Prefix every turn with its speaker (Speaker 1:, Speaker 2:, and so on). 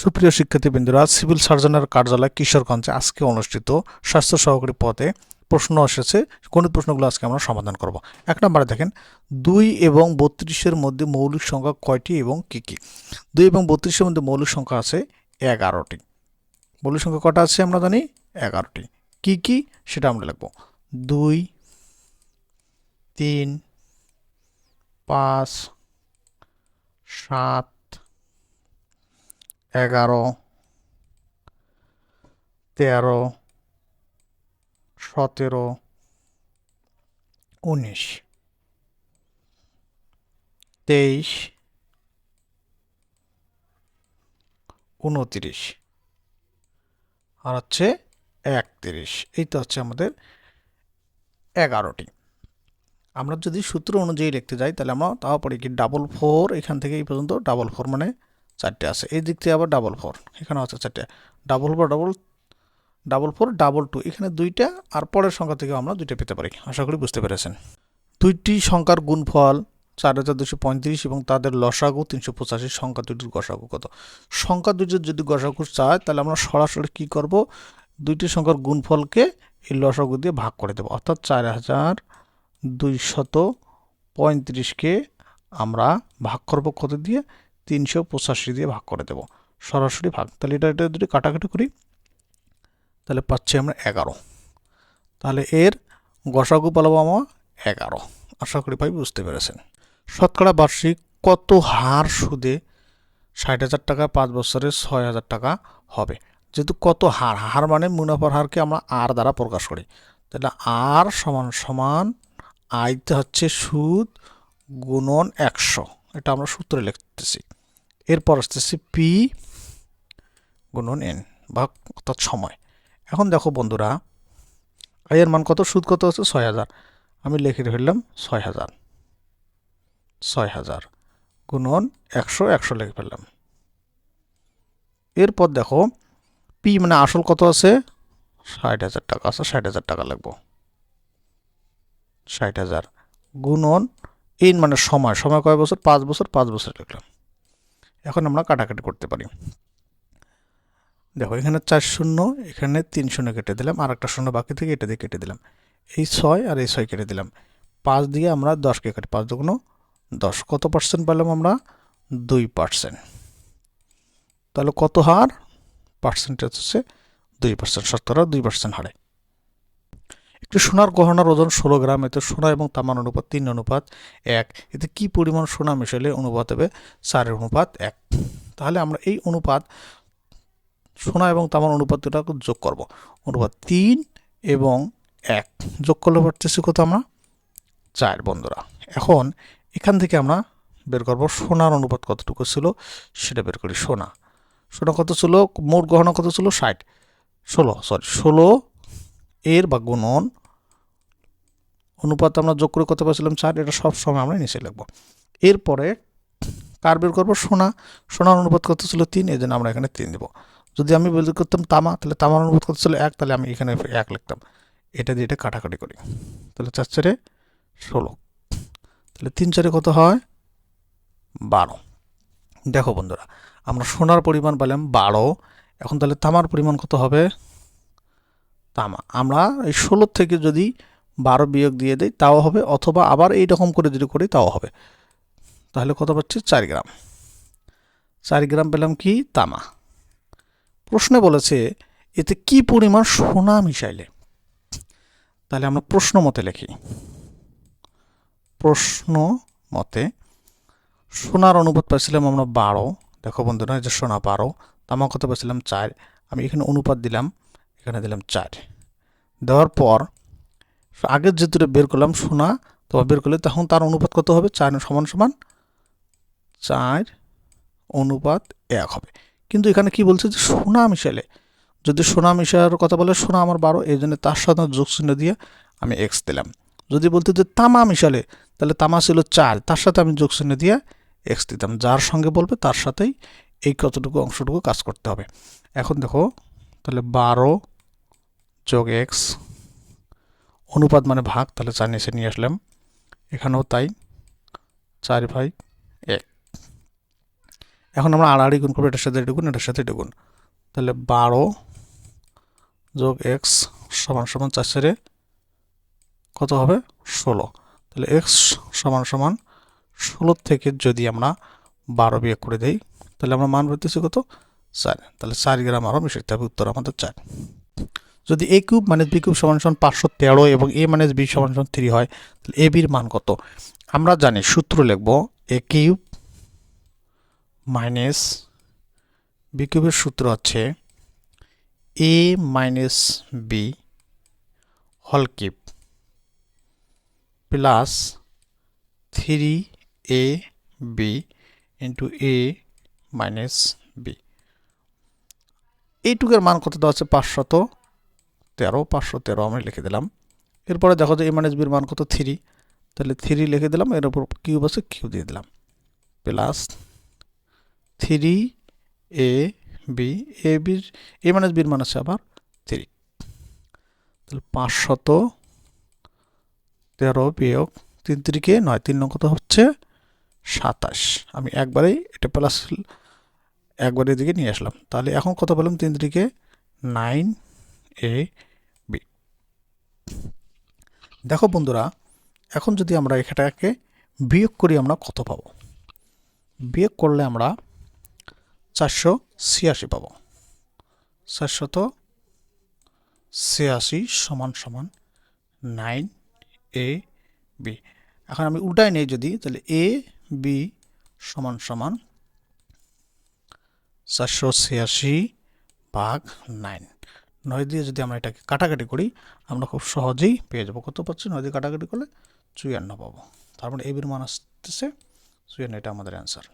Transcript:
Speaker 1: সুপ্রিয় শিক্ষার্থীবৃন্দরা, সিভিল সার্জনের কার্যালয় কিশোরগঞ্জে আজকে অনুষ্ঠিত স্বাস্থ্য সহকারী পদে প্রশ্ন এসেছে। কোন প্রশ্নগুলো আজকে আমরা সমাধান করব। এক নম্বরে দেখেন, দুই এবং বত্রিশের মধ্যে মৌলিক সংখ্যা কয়টি এবং কি কি? দুই এবং বত্রিশের মধ্যে মৌলিক সংখ্যা আছে এগারোটি। মৌলিক সংখ্যা কটা আছে আমরা জানি? এগারোটি। কি কি? সেটা আমরা লিখব। দুই, তিন, পাঁচ, সাত এগারো, তেরো, সতেরো, উনিশ, তেইশ, উনতিরিশ আর হচ্ছে একত্রিশ। এই তো হচ্ছে আমাদের এগারোটি। আমরা যদি সূত্র অনুযায়ী লিখতে যাই তাহলে আমরা তাও পড়ি কি ডাবল ফোর এখান থেকে এই পর্যন্ত ডাবল ফোর মানে চারটে আছে। এই দিক থেকে আবার ডাবল ফোর এখানে আছে চারটে। Double four double double four double two এখানে দুইটা আর পরের সংখ্যা থেকে আমরা দুইটা পেতে পারি। আশা করি বুঝতে পেরেছেন। দুইটি সংখ্যার গুণফল চার হাজার দুশো পঁয়ত্রিশ এবং তাদের লসাগু তিনশো পঁচাশি, সংখ্যা দুটির গসাগু কত? সংখ্যা দুটির যদি গসাগু চায়, তাহলে আমরা সরাসরি কী করব? দুইটি সংখ্যার গুণফলকে এই লসাগু দিয়ে ভাগ করে দেবো। অর্থাৎ চার হাজার দুইশত পঁয়ত্রিশকে আমরা ভাগ করব কত দিয়ে? তিনশো পঁচাশি দিয়ে ভাগ করে দেব। সরাসরি ভাগ। তাহলে এটা এটা যদি কাটাকাটি করি, তাহলে পাচ্ছি আমরা এগারো। তাহলে এর গসাগু পালাবো এগারো। আশা করি ভাই বুঝতে পেরেছেন। শতকরা বার্ষিক কত হার সুদে ষাট হাজার টাকা পাঁচ বছরে ছয় হাজার টাকা হবে? যেহেতু কত হার? হার মানে মুনাফার হারকে আমরা আর দ্বারা প্রকাশ করি। তাহলে আর সমান সমান আইতে হচ্ছে সুদ গুণন একশো। এটা আমরা সূত্রে লিখতেছি। এরপর আসতেছি পি গুণন এন বা অর্থাৎ সময়। এখন দেখো বন্ধুরা আয়ের মান কত? সুদ কত হচ্ছে? ছয় হাজার। আমি লিখে ফেললাম ছয় হাজার। ছয় হাজার গুণন একশো একশো লিখে ফেললাম। এরপর দেখো পি মানে আসল কত আছে? ষাট হাজার টাকা আছে। ষাট হাজার টাকা লাগবো ষাট হাজার গুণন ইন মানে সময় সময় কয় বছর? পাঁচ বছর পাঁচ বছর লিখলাম এখন আমরা কাটাকাটি করতে পারি। দেখো, এখানে চার শূন্য, এখানে তিন শূন্য কেটে দিলাম আর একটা শূন্য বাকি থেকে এটা দিয়ে কেটে দিলাম। এই ছয় আর এই ছয় কেটে দিলাম। পাঁচ দিয়ে আমরা দশকে কাটি, পাঁচ দুগুণ দশ। কত পার্সেন্ট পেলাম আমরা? দুই পার্সেন্ট তাহলে কত হার? পার্সেন্টেজ হচ্ছে দুই পার্সেন্ট শতকরা দুই পার্সেন্ট হারে। একটি সোনার গহনার ওজন ষোলো গ্রাম, এতে সোনা এবং তামার অনুপাত তিন অনুপাত এক। এতে কি পরিমাণ সোনা মিশালে অনুপাত হবে? চারের অনুপাত এক। তাহলে আমরা এই অনুপাত, সোনা এবং তামার অনুপাত দুটা যোগ করব। অনুপাত তিন এবং এক। যোগ করলে পারতেছি কত আমরা? চার, বন্ধুরা। এখন এখান থেকে আমরা বের করব সোনার অনুপাত কতটুকু ছিল, সেটা বের করি সোনা। সোনা কত ছিল? মোট গহনা কত ছিল? ষাট। ষোলো সরি ষোলো এর বা গুণন অনুপাত আমরা যোগ করে কত পাচ্ছিলাম? চার। এটা সব সময় আমরা নিচে লিখব। এরপরে কার বের করব? সোনা। সোনার অনুপাত কত ছিল? তিন। এই জন্য আমরা এখানে তিন দেবো। যদি আমি বের করতাম তামা, তাহলে তামার অনুপাত কত ছিল? এক। তাহলে আমি এখানে এক লিখতাম। এটা দিয়ে এটা কাটাকাটি করি। তাহলে চার চারে ষোলো। তাহলে তিন চারে কত হয়? বারো। দেখো বন্ধুরা, আমরা সোনার পরিমাণ পেলাম বারো। এখন তাহলে তামার পরিমাণ কত হবে? তামা, আমরা এই ষোলোর থেকে যদি বারো বিয়োগ দিয়ে দিই, তাও হবে, অথবা আবার এই রকম করে যদি করি, তাও হবে। তাহলে কত পাচ্ছি? চার গ্রাম। চার গ্রাম পেলাম কি? তামা। প্রশ্নে বলেছে, এতে কি পরিমাণ সোনা মিশাইলে? তাহলে আমরা প্রশ্ন মতে লিখি। প্রশ্ন মতে, সোনার অনুপাত পাইছিলাম আমরা বারো। দেখো বন্ধুরা যে সোনা বারো তামা কত পাইছিলাম চার। আমি এখানে অনুপাত দিলাম। এখানে দিলাম চার। দেওয়ার পর আগের যে দুটো বের করলাম সোনা তো বের করলে তখন তার অনুপাত কত হবে? চার সমান সমান চার অনুপাত এক হবে। কিন্তু এখানে কি বলছে যে সোনা মিশালে। যদি সোনা মিশার কথা বলে সোনা আমার বারো, এই জন্য তার সাথে যোগ চিহ্ন দিয়ে আমি এক্স দিলাম। যদি বলতে যে তামা মিশালে, তাহলে তামা ছিল চার, তার সাথে আমি যোগ চিহ্ন দিয়ে এক্স দিতাম। যার সঙ্গে বলবে তার সাথেই এই কতটুকু অংশটুকু কাজ করতে হবে। এখন দেখো, তাহলে বারো যোগ এক্স অনুপাত মানে ভাগ, তাহলে চার নিচে নিয়ে আসলাম। এখানেও তাই, চার ভাই এক। এখন আমরা আড়াআড়ি গুণ করব, এটার সাথে এটা গুণ, এটার সাথে এটা গুণ। তাহলে বারো যোগ এক্স সমান সমান চার চারে কত হবে? ষোলো। তাহলে এক্স সমান সমান ষোলো থেকে যদি আমরা বারো বিয়োগ করে দেই, তাহলে আমরা মান পেতেছি কত? চার। তাহলে চার গ্রাম আরও মিশাইতে হবে উত্তর আমাদের চার। যদি A cube minus B cube সমান সমান পাঁচশো তেরো এবং এ মাইনাস বি সমান সমান থ্রি হয়, তাহলে এ বির মান কত? আমরা জানি সূত্র লিখব এ কিউব মাইনাস বি কিউবের সূত্র হচ্ছে এ মাইনাস বি হল cube plus three A B into A minus B এইটুকের মান কত দেওয়া আছে? পাঁচশত। তেরো, পাঁচশো তেরো আমি লিখে দিলাম। এরপরে দেখো যে এ মাইনাস বির মান কত? থ্রি তাহলে থ্রি লিখে দিলাম, এর উপর কিউব আছে কিউ দিয়ে দিলাম। Plus three A B A বির এ মাইনাস বির মান আছে আবার থ্রি তাহলে পাঁচশত তেরো বিয়োগ তিন তিরিকে নয়, তিন নং কত হচ্ছে? সাতাশ। আমি একবারেই এটা প্লাস একবার এদিকে নিয়ে আসলাম। তাহলে এখন কত পেলাম? তিন তিরিকে নাইন এ বি দেখো বন্ধুরা, এখন যদি আমরা এখানটাকে বিয়োগ করি আমরা কত পাবো? বিয়োগ করলে আমরা চারশো ছিয়াশি পাবো। চারশত ছিয়াশি সমান সমান নাইন এ বি এখন আমি উল্টাই নেই যদি, তাহলে এ বি সমান সমান চারশো ছিয়াশি ভাগ নাইন। নয় দিয়ে যদি আমরা এটাকে কাটাকাটি করি, আমরা খুব সহজেই পেয়ে যাব। কত পাচ্ছি? নয় দিয়ে কাটাকাটি করলে চুয়ান্ন পাবো। তার মানে এবির মান আসতেছে চুয়ান্ন, এটা আমাদের অ্যান্সার